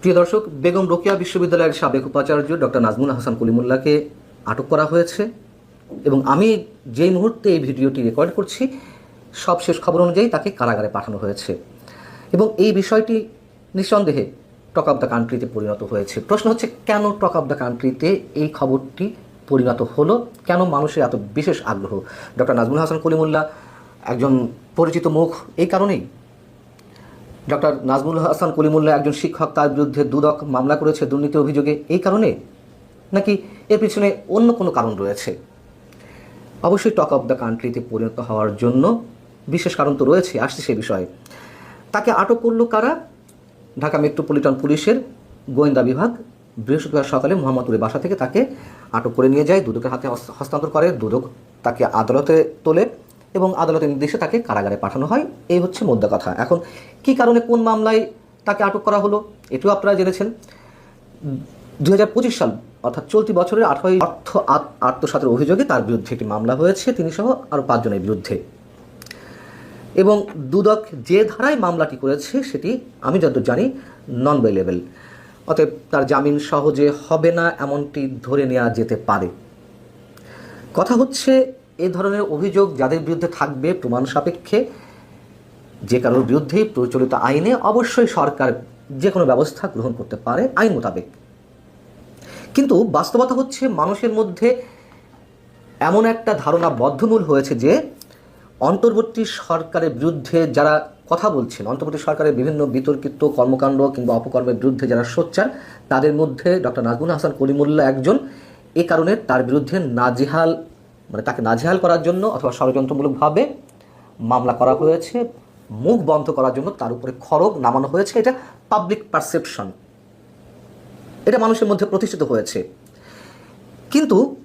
প্রিয় দর্শক, বেগম রোকেয়া বিশ্ববিদ্যালয়ের সাবেক উপাচার্য ডক্টর নাজমুল হাসান কলিমুল্লাহকে আটক করা হয়েছে এবং আমি যেই মুহূর্তে এই ভিডিওটি রেকর্ড করছি, সব শেষ খবর অনুযায়ী তাকে কারাগারে পাঠানো হয়েছে এবং এই বিষয়টি নিঃসন্দেহে টক অফ দ্য কান্ট্রিতে পরিণত হয়েছে। প্রশ্ন হচ্ছে, কেন টক অফ দ্য কান্ট্রিতে এই খবরটি পরিণত হলো? কেন মানুষের এত বিশেষ আগ্রহ? ডক্টর নাজমুল হাসান কলিমুল্লাহ একজন পরিচিত মুখ, এই কারণেই ডক্টর নাজমুল হাসান কলিমুল্লাহ একজন শিক্ষক, তার বিরুদ্ধে দুদক মামলা করেছে দুর্নীতি অভিযোগে। এই কারণে নাকি এর পিছনে অন্য কোনো কারণ রয়েছে? অবশ্যই টক অফ দ্য কান্ট্রিতে পরিণত হওয়ার জন্য বিশেষ কারণ তো রয়েছে, আসছে সে বিষয়ে। তাকে আটক করল কারা? ঢাকা মেট্রোপলিটন পুলিশের গোয়েন্দা বিভাগ। বৃহস্পতিবার সকালে মোহাম্মদপুরের বাসা থেকে তাকে আটক করে নিয়ে যায়, দুদকের হাতে হস্তান্তর করে। দুদক তাকে আদালতে তোলে। এবং আদালতের নির্দেশে তাকে কারাগারে পাঠানো হয়। এই হচ্ছে মোদ্দা কথা। এখন, কি কারণে কোন মামলায় তাকে আটক করা হলো? এটিও আপনারা জেনেছেন। দু হাজার পঁচিশ সাল, অর্থাৎ চলতি বছরের আঠারোই অর্থ আত- আত্মসাতের অভিযোগে তার বিরুদ্ধে একটি মামলা হয়েছে। তিনি সহ আরও পাঁচজনের বিরুদ্ধে। এবং দুদক যে ধারায় মামলাটি করেছে, সেটি আমি যত জানি নন বেলেবেল অতএব তার জামিন সহজে হবে না, এমনটি ধরে নেওয়া যেতে পারে। কথা হচ্ছে এ ধরনের অভিযোগ যাদের বিরুদ্ধে থাকবে প্রমাণ সাপেক্ষে, যে কারোর বিরুদ্ধেই প্রচলিত আইনে অবশ্যই সরকার যে কোনো ব্যবস্থা গ্রহণ করতে পারে আইন মোতাবেক। কিন্তু বাস্তবতা হচ্ছে মানুষের মধ্যে এমন একটা ধারণা বদ্ধমূল হয়েছে যে, অন্তর্বর্তী সরকারের বিরুদ্ধে যারা কথা বলছেন, অন্তর্বর্তী সরকারের বিভিন্ন বিতর্কিত কর্মকাণ্ড কিংবা অপকর্মের বিরুদ্ধে যারা সোচ্চার, তাদের মধ্যে ডক্টর নাজমুল হাসান করিমুল্লাহ একজন, এ কারণে তার বিরুদ্ধে নাজেহাল মানে তাকে নাজেহাল করার জন্য অথবা ষড়যন্ত্রমূলকভাবে মামলা করা হয়েছে, মুখ বন্ধ করার জন্য তার উপরে খড়গ নামানো হয়েছে, এটা পাবলিক পারসেপশন এটা মানুষের মধ্যে প্রতিষ্ঠিত হয়েছে। কিন্তু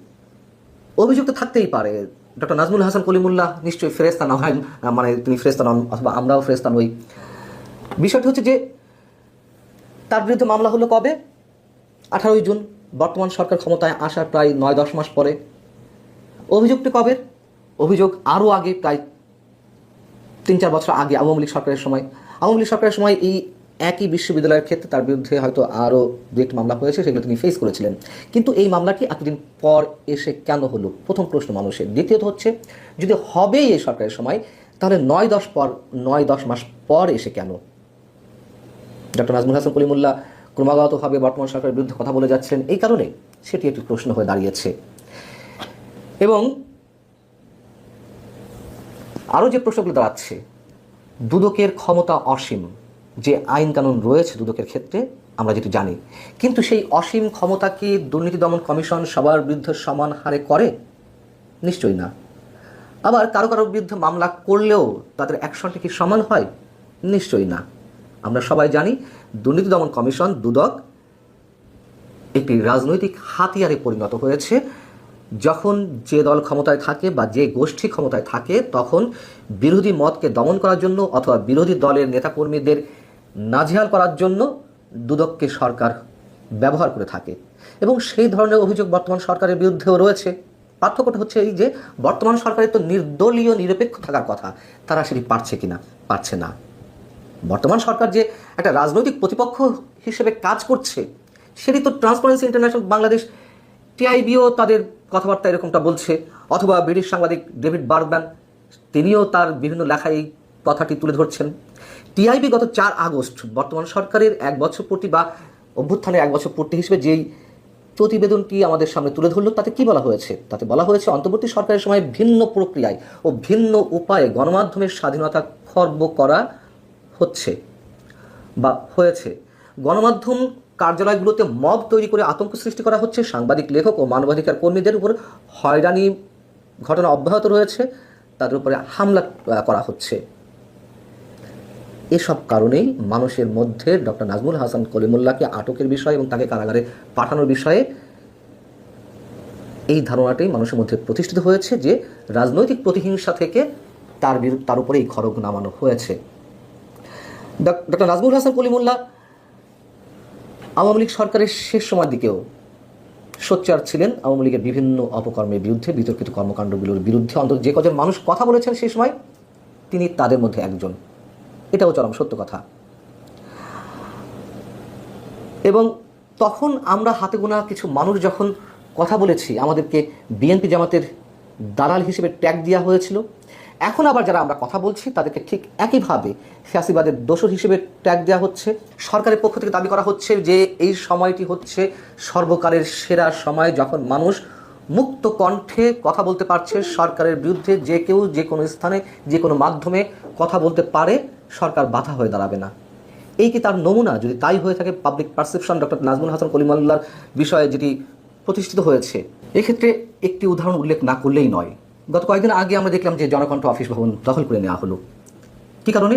অভিযুক্ত থাকতেই পারে। ডক্টর নাজমুল হাসান কলিমুল্লাহ নিশ্চয়ই ফেরেস্তা না হয় মানে তিনি ফেরেস্তা নন অথবা আমরাও ফেরেস্তা নই। বিষয়টি হচ্ছে যে, তার বিরুদ্ধে মামলা হলো কবে? আঠারোই জুন, বর্তমান সরকার ক্ষমতায় আসার প্রায় নয় দশ মাস পরে। অভিযোগটি কবে? অভিযোগ আরও আগে, প্রায় তিন চার বছর আগে আওয়ামী লীগ সরকারের সময়। আওয়ামী লীগ সরকারের সময় এই একই বিশ্ববিদ্যালয়ের ক্ষেত্রে তার বিরুদ্ধে হয়তো আরও দু একটি মামলা হয়েছে, সেগুলো তিনি ফেস করেছিলেন। কিন্তু এই মামলাটি এতদিন পর এসে কেন হলো? প্রথম প্রশ্ন মানুষের। দ্বিতীয়ত হচ্ছে, যদি হবেই এই সরকারের সময়, তাহলে নয় দশ পর, নয় দশ মাস পর এসে কেন? ডক্টর নাজমুল হাসান কলিমুল্লাহ ক্রমাগতভাবে বর্তমান সরকারের বিরুদ্ধে কথা বলে যাচ্ছিলেন। এই কারণে সেটি একটি প্রশ্ন হয়ে দাঁড়িয়েছে। এবং আরও যে প্রশ্নগুলো দাঁড়াচ্ছে, দুদকের ক্ষমতা অসীম, যে আইন কানুন রয়েছে দুদকের ক্ষেত্রে, আমরা যেটি জানি, কিন্তু সেই অসীম ক্ষমতা কি দুর্নীতি দমন কমিশন সবার বিরুদ্ধে সমান হারে করে? নিশ্চয়ই না। আবার কারও কারও বিরুদ্ধে মামলা করলেও তাদের অ্যাকশনটি কি সমান হয়? নিশ্চয়ই না। আমরা সবাই জানি দুর্নীতি দমন কমিশন, দুদক, একটি রাজনৈতিক হাতিয়ারে পরিণত হয়েছে। যখন যে দল ক্ষমতায় থাকে বা যে গোষ্ঠী ক্ষমতায় থাকে, তখন বিরোধী মতকে দমন করার জন্য অথবা বিরোধী দলের নেতাকর্মীদের নাজেহাল করার জন্য দুদককে সরকার ব্যবহার করে থাকে। এবং সেই ধরনের অভিযোগ বর্তমান সরকারের বিরুদ্ধেও রয়েছে। পার্থক্যটা হচ্ছে এই যে, বর্তমান সরকারের তো নির্দলীয়, নিরপেক্ষ থাকার কথা। তারা সেটি পারছে কিনা, পারছে না। বর্তমান সরকার যে একটা রাজনৈতিক প্রতিপক্ষ হিসেবে কাজ করছে, সেটি তো ট্রান্সপারেন্সি ইন্টারন্যাশনাল বাংলাদেশ, টিআইবিও তাদের কথাবার্তা এরকমটা বলছে। অথবা ব্রিটিশ সাংবাদিক ডেভিড বার্গম্যান তিনিও তার বিভিন্ন লেখায় এই কথাটি তুলে ধরছেন। টিআইবি গত চার আগস্ট বর্তমান সরকারের এক বছর পূর্তি বা অভ্যুত্থানের এক বছর পূর্তি হিসেবে যেই প্রতিবেদনটি আমাদের সামনে তুলে ধরলো, তাতে কি বলা হয়েছে? তাতে বলা হয়েছে, অন্তর্বর্তী সরকারের সময় ভিন্ন প্রক্রিয়ায় ও ভিন্ন উপায়ে গণমাধ্যমের স্বাধীনতা খর্ব করা হচ্ছে বা হয়েছে। গণমাধ্যম কার্যালয়গুলোতে মব তৈরি করে আতঙ্ক সৃষ্টি করা হচ্ছে। সাংবাদিক, লেখক ও মানবাধিকার কর্মীদের উপর হয়রানি ঘটনা অব্যাহত রয়েছে। তাদের উপরে হামলা করা হচ্ছে। এসব কারণেই মানুষের মধ্যে ডক্টর নাজমুল হাসান কলিমুল্লাহকে আটকের বিষয়ে এবং তাকে কারাগারে পাঠানোর বিষয়ে এই ধারণাটাই মানুষের মধ্যে প্রতিষ্ঠিত হয়েছে যে রাজনৈতিক প্রতিহিংসা থেকে তার তার উপরে এই খড়গ নামানো হয়েছে। ডক- ডক্টর নাজমুল হাসান কলিমুল্লাহ আওয়ামী লীগ সরকারের শেষ সময়ের দিকেও সোচ্চার ছিলেন আওয়ামী লীগের বিভিন্ন অপকর্মের বিরুদ্ধে, বিতর্কিত কর্মকাণ্ডগুলোর বিরুদ্ধে। অন্তত যে কজন মানুষ কথা বলেছেন সেই সময়, তিনি তাদের মধ্যে একজন। এটাও চরম সত্য কথা। এবং তখন আমরা হাতে গোনা কিছু মানুষ যখন কথা বলেছি, আমাদেরকে বিএনপি জামাতের দালাল হিসেবে ট্যাগ দেওয়া হয়েছিল। এখন আবার যারা আমরা কথা বলছি, তাদেরকে ঠিক একইভাবে ফ্যাসিবাদের দোষর হিসেবে ট্যাগ দেওয়া হচ্ছে। সরকারের পক্ষ থেকে দাবি করা হচ্ছে যে, এই সময়টি হচ্ছে সর্বকালের সেরা সময় যখন মানুষ মুক্ত কণ্ঠে কথা বলতে পারছে। সরকারের বিরুদ্ধে যে কেউ যে কোনো স্থানে, যে কোনো মাধ্যমে কথা বলতে পারে, সরকার বাধা হয়ে দাঁড়াবে না। এই কি তার নমুনা? যদি তাই হয়ে থাকে public perception doctor Nazmul Hasan কলিমাল্লার বিষয়ে যেটি প্রতিষ্ঠিত হয়েছে, এক্ষেত্রে একটি উদাহরণ উল্লেখ না করলেই নয়। গত কয়েকদিন আগে আমরা দেখলাম যে জনকণ্ঠ অফিস ভবন দখল করে নেওয়া হলো। কী কারণে?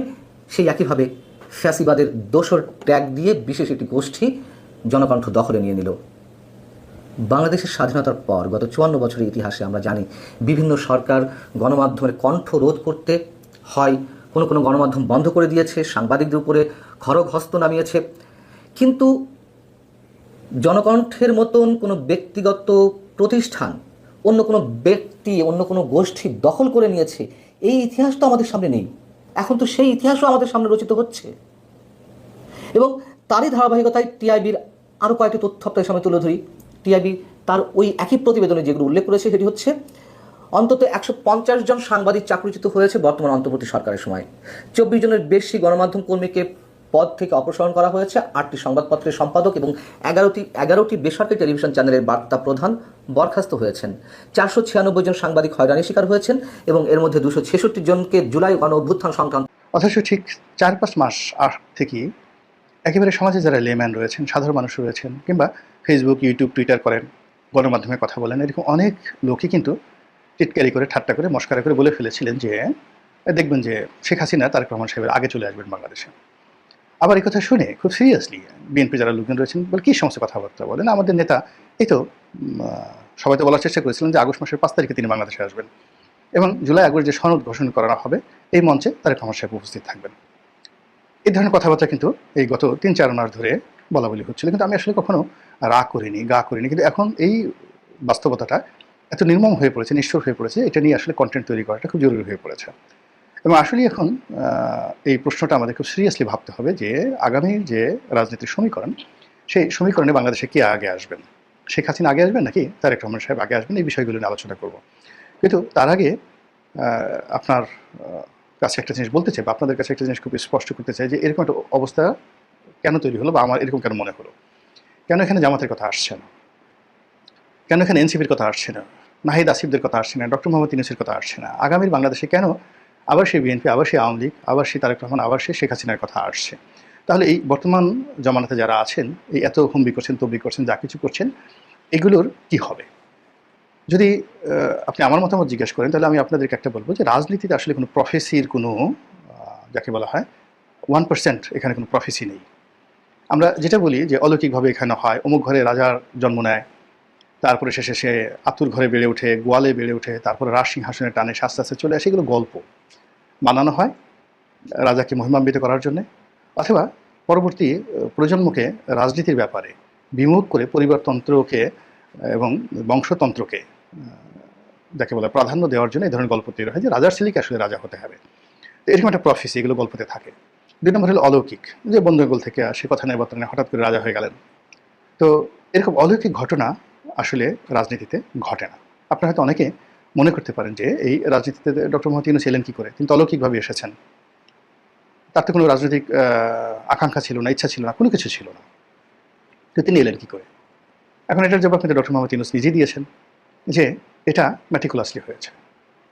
সেই একইভাবে ফ্যাসিবাদের দোষর ট্যাগ দিয়ে বিশেষ একটি গোষ্ঠী জনকণ্ঠ দখলে নিয়ে নিল। বাংলাদেশের স্বাধীনতার পর গত চুয়ান্ন বছরের ইতিহাসে আমরা জানি, বিভিন্ন সরকার গণমাধ্যমের কণ্ঠ রোধ করতে হয়, কোনো কোনো গণমাধ্যম বন্ধ করে দিয়েছে, সাংবাদিকদের উপরে খড়গ হস্ত নামিয়েছে। কিন্তু জনকণ্ঠের মতন কোনো ব্যক্তিগত প্রতিষ্ঠান অন্য কোনো ব্যক্তি, অন্য কোনো গোষ্ঠী দখল করে নিয়েছে। এই ইতিহাস তো আমাদের সামনে নেই। এখন তো সেই ইতিহাসও আমাদের সামনে রচিত হচ্ছে। এবং তারই ধারাবাহিকতায় টিআইবির আরও কয়েকটি তথ্য আপনাদের সামনে তুলে ধরি। টিআইবি তার ওই একই প্রতিবেদনে যেগুলো উল্লেখ করেছে, সেটি হচ্ছে, অন্তত একশো পঞ্চাশ জন সাংবাদিক চাকরিচ্যুত হয়েছে বর্তমান অন্তর্বর্তী সরকারের সময়। চব্বিশ জনের বেশি গণমাধ্যম কর্মীকে পদ থেকে অপসারণ করা হয়েছে। আটটি সংবাদপত্রের সম্পাদক এবং এগারোটি এগারোটি বেসরকারি টেলিভিশন চ্যানেলের বার্তা প্রধান বরখাস্ত হয়েছেন। চারশো ছিয়ানব্বই জন সাংবাদিক হয়রানির শিকার হয়েছেন এবং এর মধ্যে দুশো ছেষট্টি জনকে জুলাই গণ অভ্যুত্থান সংক্রান্ত অথচ ঠিক চার পাঁচ মাস থেকেই একেবারে সমাজে যারা লেম্যান রয়েছেন, সাধারণ মানুষ রয়েছেন, কিংবা ফেসবুক ইউটিউব টুইটার করেন, গণমাধ্যমে কথা বলেন, এরকম অনেক লোকই কিন্তু টিটকারি করে, ঠাট্টা করে, মস্কারা করে বলে ফেলেছিলেন যে, দেখবেন যে শেখ হাসিনা তারেক রহমান সাহেবের আগে চলে আসবেন বাংলাদেশে। আবার এই কথা শুনে খুব সিরিয়াসলি বিএনপি যারা লোকজন রয়েছেন, বলে কী সমস্ত কথাবার্তা বলেন? আমাদের নেতা, এই তো সবাই তো বলার চেষ্টা করেছিলেন যে আগস্ট মাসের পাঁচ তারিখে তিনি বাংলাদেশে আসবেন এবং জুলাই আগস্ট যে সনদ ঘোষণা করা হবে, এই মঞ্চে তারেক রহমান সাহেব উপস্থিত থাকবেন। এই ধরনের কথাবার্তা কিন্তু এই গত তিন চার মাস ধরে বলা বলি হচ্ছিল। কিন্তু আমি আসলে কখনো রাগ করিনি, গা করিনি। কিন্তু এখন এই বাস্তবতাটা এত নির্মম হয়ে পড়েছে নিঃস্বর হয়ে পড়েছে, এটা নিয়ে আসলে কন্টেন্ট তৈরি করাটা খুব জরুরি হয়ে পড়েছে। এবং আসলে এখন এই প্রশ্নটা আমাদের খুব সিরিয়াসলি ভাবতে হবে যে আগামী যে রাজনীতির সমীকরণ, সেই সমীকরণে বাংলাদেশে কে আগে আসবেন? শেখ হাসিনা আগে আসবেন নাকি তারেক রহমান সাহেব আগে আসবেন? এই বিষয়গুলো নিয়ে আলোচনা করব। কিন্তু তার আগে আপনার কাছে একটা জিনিস বলতে চাই বা আপনাদের কাছে একটা জিনিস খুব স্পষ্ট করতে চাই যে এরকম একটা অবস্থা কেন তৈরি হলো বা আমার এরকম কেন মনে হলো? কেন এখানে জামাতের কথা আসছে না? কেন এখানে এনসিপির কথা আসছে না? নাহিদ আসিফদের কথা আসছে না? ডক্টর মোহাম্মদ ইউনুসের কথা আসছে না? আগামীর বাংলাদেশে কেন আবার সেই বিএনপি, আবার সেই আওয়ামী লীগ, আবার সেই তারেক রহমান, আবার সেই শেখ হাসিনার কথা আসছে। তাহলে এই বর্তমান জমানাতে যারা আছেন, এই এত হুমবি করছেন তবি করছেন, যা কিছু করছেন, এগুলোর কি হবে? যদি আপনি আমার মতামত জিজ্ঞেস করেন, তাহলে আমি আপনাদেরকে একটা বলব যে রাজনীতিতে আসলে কোনো প্রফেসির কোনো যাকে বলা হয় ওয়ান পার্সেন্ট এখানে কোনো প্রফেসি নেই। আমরা যেটা বলি যে অলৌকিকভাবে এখানে হয়, অমুক ঘরে রাজার জন্ম নেয় তারপরে শেষে সে আতুর ঘরে বেড়ে ওঠে, গোয়ালে বেড়ে ওঠে, তারপরে রাজ সিংহাসনে টানে আস্তে আস্তে চলে আসে। এগুলো গল্প। বানানো হয় রাজাকে মহিমান্বিত করার জন্যে। অথবা পরবর্তী প্রজন্মকে রাজনীতির ব্যাপারে বিমুখ করে পরিবারতন্ত্রকে এবং বংশতন্ত্রকে যাকে বলে প্রাধান্য দেওয়ার জন্য এই ধরনের গল্প তৈরি হয় যে রাজার ছেলেকে আসলে রাজা হতে হবে। তো এরকম একটা প্রফেসি এগুলো গল্পতে থাকে। দুই নম্বর হলো অলৌকিক। যে বন্ধুগোল থেকে আসে কথা নেই বার্তা নেই হঠাৎ করে রাজা হয়ে গেলেন। তো এরকম অলৌকিক ঘটনা আসলে রাজনীতিতে ঘটে না। আপনারা হয়তো অনেকে মনে করতে পারেন যে এই রাজনীতিতে ডক্টর মোহাম্মদ ইউনুস এলেন কী করে? তিনি অলৌকিকভাবে এসেছেন। তার তো কোনো রাজনৈতিক আকাঙ্ক্ষা ছিল না, ইচ্ছা ছিল না, কোনো কিছু ছিল না। তো তিনি এলেন কী করে? এখন এটার জবাব কিন্তু ডক্টর মোহাম্মদ ইউনুস নিজেই দিয়েছেন যে এটা ম্যাটিকুলাসলি হয়েছে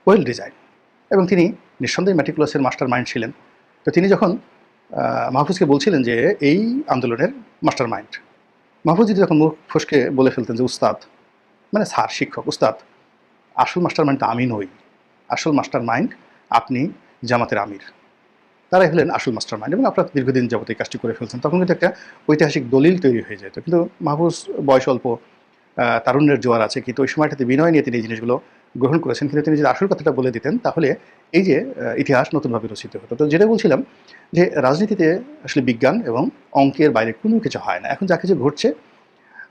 ওয়েল ডিজাইন এবং তিনি নিঃসন্দেহে ম্যাটিকুলাসের মাস্টার মাইন্ড ছিলেন। তো তিনি যখন মাহফুজকে বলছিলেন যে এই আন্দোলনের মাস্টার মাইন্ড মাহফুজ যদি যখন মুখ ফসকে বলে ফেলতেন যে, উস্তাদ মানে স্যার, শিক্ষক, উস্তাদ, আসল মাস্টার মাইন্ড আমি নই। আসল মাস্টার মাইন্ড আপনি জামাতের আমির। তারাই হলেন আসল মাস্টার মাইন্ড এবং আপনার দীর্ঘদিন যাবত এই কাজটি করে ফেলছেন। তখন কিন্তু একটা ঐতিহাসিক দলিল তৈরি হয়ে যেত কিন্তু মাহফুজ বয়স অল্প তারুণ্যের জোয়ার আছে, কিন্তু ওই সময়টাতে বিনয় নিয়ে তিনি এই জিনিসগুলো গ্রহণ করেছেন, কিন্তু তিনি যদি আসল কথাটা বলে দিতেন, তাহলে এই যে ইতিহাস নতুনভাবে রচিত হতো। তো যেটা বলছিলাম যে, রাজনীতিতে আসলে বিজ্ঞান এবং অঙ্কের বাইরে কোনো কিছু হয় না। এখন যা কিছু ঘটছে,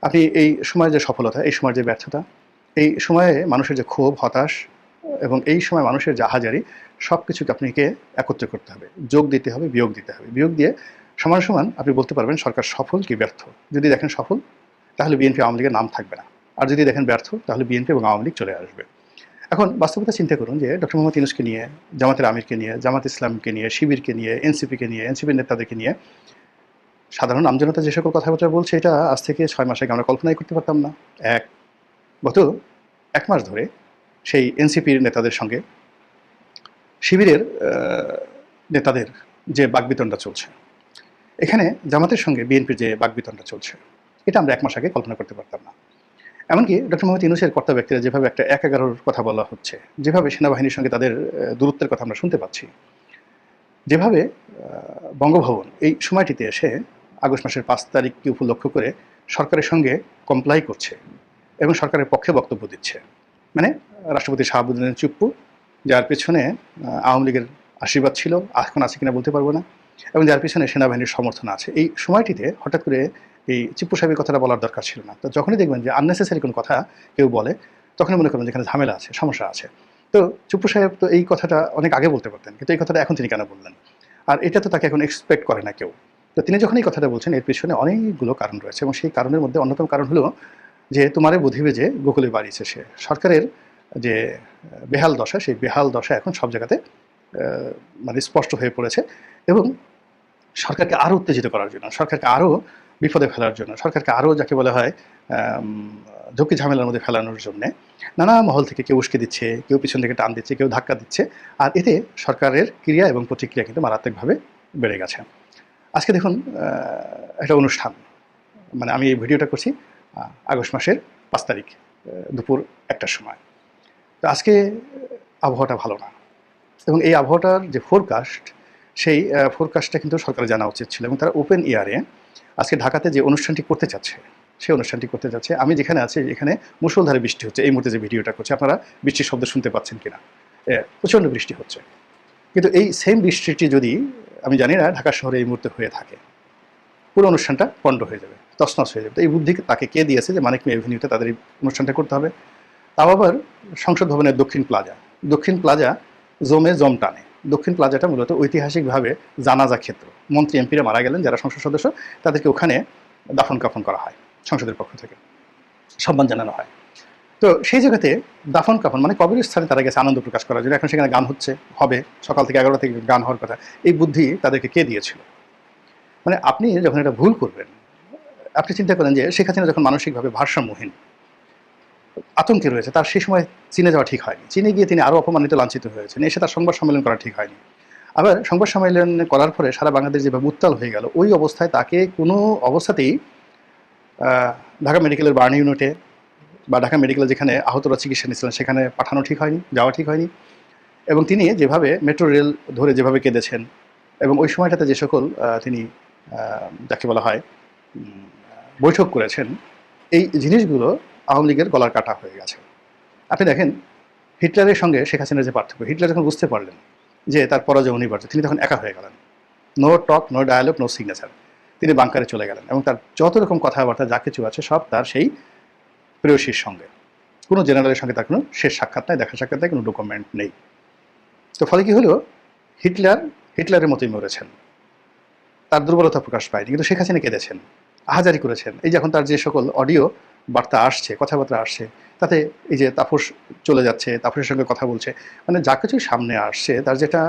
আপনি এই সময়ের যে সফলতা, এই সময়ের যে ব্যর্থতা, এই সময়ে মানুষের যে ক্ষোভ, হতাশ এবং এই সময় মানুষের যে হাজারি সব কিছুকে আপনাকে একত্র করতে হবে। যোগ দিতে হবে, বিয়োগ দিতে হবে। বিয়োগ দিয়ে সমান সমান আপনি বলতে পারবেন, সরকার সফল কি ব্যর্থ? যদি দেখেন সফল, তাহলে বিএনপি আওয়ামী লীগের নাম থাকবে না। আর যদি দেখেন ব্যর্থ, তাহলে বিএনপি এবং আওয়ামী লীগ চলে আসবে। এখন বাস্তবতা চিন্তা করুন যে ডক্টর মোহাম্মদ ইউনুসকে নিয়ে, জামাতের আমিরকে নিয়ে, জামাত ইসলামকে নিয়ে, শিবিরকে নিয়ে, এনসিপিকে নিয়ে, এনসিপির নেতাদেরকে নিয়ে সাধারণ আমজনতা যে সকল কথাবার্তা বলছে এটা আজ থেকে ছয় মাস আগে আমরা কল্পনাই করতে পারতাম না। এক, গত এক মাস ধরে সেই এনসিপির নেতাদের সঙ্গে শিবিরের নেতাদের যে বাগবিতণ্ডা চলছে, এখানে জামাতের সঙ্গে বিএনপির যে বাগবিতণ্ডা চলছে, এটা আমরা এক মাস আগে কল্পনা করতে পারতাম না। এমনকি ডক্টর মোহাম্মদ ইউনুসের কর্তা ব্যক্তিরা যেভাবে একটা এক এগারোর কথা বলা হচ্ছে, যেভাবে সেনাবাহিনীর সঙ্গে তাদের দূরত্বের কথা আমরা শুনতে পাচ্ছি, যেভাবে বঙ্গভবন এই সময়টিতে এসে আগস্ট মাসের পাঁচ তারিখকে উপলক্ষ করে সরকারের সঙ্গে কমপ্লাই করছে এবং সরকারের পক্ষে বক্তব্য দিচ্ছে। মানে রাষ্ট্রপতি শাহাবুদ্দিনের চুপ্পু, যার পেছনে আওয়ামী লীগের আশীর্বাদ ছিল, এখন আছে কিনা বলতে পারব না, এবং যার পিছনে সেনাবাহিনীর সমর্থন আছে। এই সময়টিতে হঠাৎ করে এই চিপ্পু সাহেবের কথাটা বলার দরকার ছিল না। তো যখনই দেখবেন যে আননেসেসারি কোনো কথা কেউ বলে, তখনই মনে করবেন যেখানে ঝামেলা আছে, সমস্যা আছে। তো চিপ্পু সাহেব তো এই কথাটা অনেক আগে বলতে পারতেন, কিন্তু এই কথাটা এখন তিনি কেন বললেন? আর এটা তো তাকে এখন এক্সপেক্ট করে না কেউ। তো তিনি যখন এই কথাটা বলছেন, এর পিছনে অনেকগুলো কারণ রয়েছে এবং সেই কারণের মধ্যে অন্যতম কারণ হলো যে তোমারে বুঝিবে যে গোকুলে বাড়িছে সে। সরকারের যে বেহাল দশা, সেই বেহাল দশা এখন সব জায়গাতে মানে স্পষ্ট হয়ে পড়েছে এবং সরকারকে আরও উত্তেজিত করার জন্য, সরকারকে আরও বিপদে ফেলার জন্য। সরকারকে আরও যাকে বলা হয় ঝুঁকি ঝামেলার মধ্যে ফেলানোর জন্যে নানা মহল থেকে কেউ উস্কে দিচ্ছে, কেউ পিছন থেকে টান দিচ্ছে, কেউ ধাক্কা দিচ্ছে। আর এতে সরকারের ক্রিয়া এবং প্রতিক্রিয়া কিন্তু মারাত্মকভাবে বেড়ে গেছে। আজকে দেখুন একটা অনুষ্ঠান। মানে আমি এই ভিডিওটা করছি আগস্ট মাসের পাঁচ তারিখ দুপুর একটার সময়। তো আজকে আবহাওয়াটা ভালো না। এবং এই আবহাওয়াটার যে ফোরকাস্ট সেই ফোরকাস্টটা কিন্তু সরকারের জানা উচিত ছিল এবং তারা ওপেন ইয়ারে আজকে ঢাকাতে যে অনুষ্ঠানটি করতে চাচ্ছে, সেই অনুষ্ঠানটি করতে যাচ্ছে। আমি যেখানে আছি, এখানে মুষলধারে বৃষ্টি হচ্ছে। এই মুহূর্তে যে ভিডিওটা করছে, আপনারা বৃষ্টির শব্দ শুনতে পাচ্ছেন কিনা? প্রচণ্ড বৃষ্টি হচ্ছে। কিন্তু এই সেম বৃষ্টিটি যদি, আমি জানি না, ঢাকা শহরে এই মুহূর্তে হয়ে থাকে, পুরো অনুষ্ঠানটা পণ্ড হয়ে যাবে, তছনছ হয়ে যাবে। এই বুদ্ধি তাকে কে দিয়েছে যে মানিক এভিনিউতে তাদের এই অনুষ্ঠানটা করতে হবে? তাও আবার সংসদ ভবনের দক্ষিণ প্লাজা দক্ষিণ প্লাজা জমে জম টানে। দক্ষিণ প্লাজাটা মূলত ঐতিহাসিকভাবে জানাজা ক্ষেত্র। মন্ত্রী, এমপিরা মারা গেলেন, যারা সংসদ সদস্য, তাদেরকে ওখানে দাফন কাফন করা হয়, সংসদের পক্ষ থেকে। সম্মান জানানো হয়। তো সেই জায়গাতে দাফন কাফন মানে কবির স্থানে তারা গেছে, আনন্দ প্রকাশ করার জন্য। এখন সেখানে গান হচ্ছে, হবে, সকাল থেকে এগারোটা থেকে গান হওয়ার কথা। এই বুদ্ধি তাদেরকে কে দিয়েছিল? মানে আপনি যখন এটা ভুল করবেন, আপনি চিন্তা করেন যে শেখ হাসিনা যখন মানসিকভাবে ভারসাম্যহীন আতঙ্কে রয়েছে। তার সেই সময় চীনে যাওয়া ঠিক হয়নি। চীনে গিয়ে তিনি আরও অপমানিত, লাঞ্ছিত হয়েছেন। এসে তার সংবাদ সম্মেলন করা ঠিক হয়নি। আবার সংবাদ সম্মেলন করার পরে সারা বাংলাদেশ যেভাবে উত্তাল হয়ে গেল, ওই অবস্থায় তাকে কোনো অবস্থাতেই ঢাকা মেডিকেলের বার্ন ইউনিটে বা ঢাকা মেডিকেলে যেখানে আহতরা চিকিৎসা নিয়েছিলেন সেখানে পাঠানো ঠিক হয়নি, যাওয়া ঠিক হয়নি। এবং তিনি যেভাবে মেট্রো রেল ধরে যেভাবে কেঁদেছেন এবং ওই সময়টাতে যে সকল তিনি যাকে বলা হয় বৈঠক করেছেন, এই জিনিসগুলো আওয়ামী লীগের গলার কাটা হয়ে গেছে। আপনি দেখেন, হিটলারের সঙ্গে শেখ হাসিনার যে পার্থক্য, হিটলার যখন বুঝতে পারলেন যে তার পরাজয় অনিবার্য, তিনি তখন একা হয়ে গেলেন। No talk no dialogue no signature তিনি বাংকারে চলে গেলেন এবং তার যত রকম কথাবার্তা, যা কিছু আছে, সব তার সেই প্রেয়সীর সঙ্গে। কোনো জেনারেলের সঙ্গে তার কোনো শেষ সাক্ষাৎ নাই, দেখা সাক্ষাৎ নাই, কোনো ডকুমেন্ট নেই। তো ফলে কি হলো? হিটলার, হিটলারের মতোই মরেছেন। তার দুর্বলতা প্রকাশ পায়নি, কিন্তু শেখ হাসিনা কেঁদেছেন, আহাজারি করেছেন। এই যখন তার যে সকল অডিও বার্তা আসছে, কথাবার্তা আসছে, তাতে এই যে তাপস চলে যাচ্ছে, তাপসের সঙ্গে কথা বলছে মানে যা কিছু সামনে আসছে, তার যেটা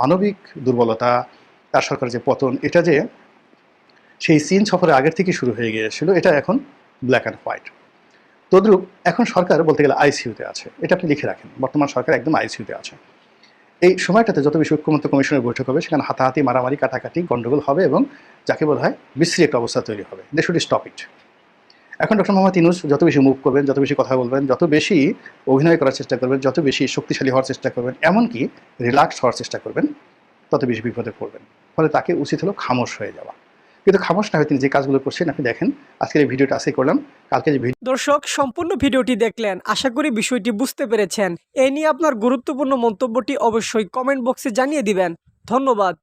মানবিক দুর্বলতা, তার সরকারের যে পতন, এটা যে সেই চীন সফরে আগের থেকে শুরু হয়ে গিয়েছিল, এটা এখন ব্ল্যাক অ্যান্ড হোয়াইট তদ্রুপ, এখন সরকার বলতে গেলে আইসিইউতে আছে, এটা আপনি লিখে রাখেন, বর্তমান সরকার একদম আইসিইউতে আছে। এই সময়টাতে যত বেশি ঐক্যমত্য কমিশনের বৈঠক হবে, সেখানে হাতাহাতি, মারামারি, কাটাকাটি, গন্ডগোল হবে এবং যাকে বলা হয় বিশ্রী একটা অবস্থা তৈরি হবে। দে শুড স্টপ ইট এখন ডক্টর মোহাম্মদ ইনুস যত বেশি মুভ করবেন, যত বেশি কথা বলবেন, যত বেশি অভিনয় করার চেষ্টা করবেন, যত বেশি শক্তিশালী হওয়ার চেষ্টা করবেন, এমনকি রিল্যাক্স হওয়ার চেষ্টা করবেন, তত বেশি বিপদে পড়বেন। ফলে তাকে উচিত হলো খামোশ হয়ে যাওয়া। কিন্তু খামোশ না হয়ে তিনি যে কাজগুলো করছেন, আপনি দেখেন, আজকের এই ভিডিওটা আজকে করলাম। কালকে যে ভিডিও দর্শক, সম্পূর্ণ ভিডিওটি দেখলেন। আশা করি বিষয়টি বুঝতে পেরেছেন। এ নিয়ে আপনার গুরুত্বপূর্ণ মন্তব্যটি অবশ্যই কমেন্ট বক্সে জানিয়ে দিবেন। ধন্যবাদ।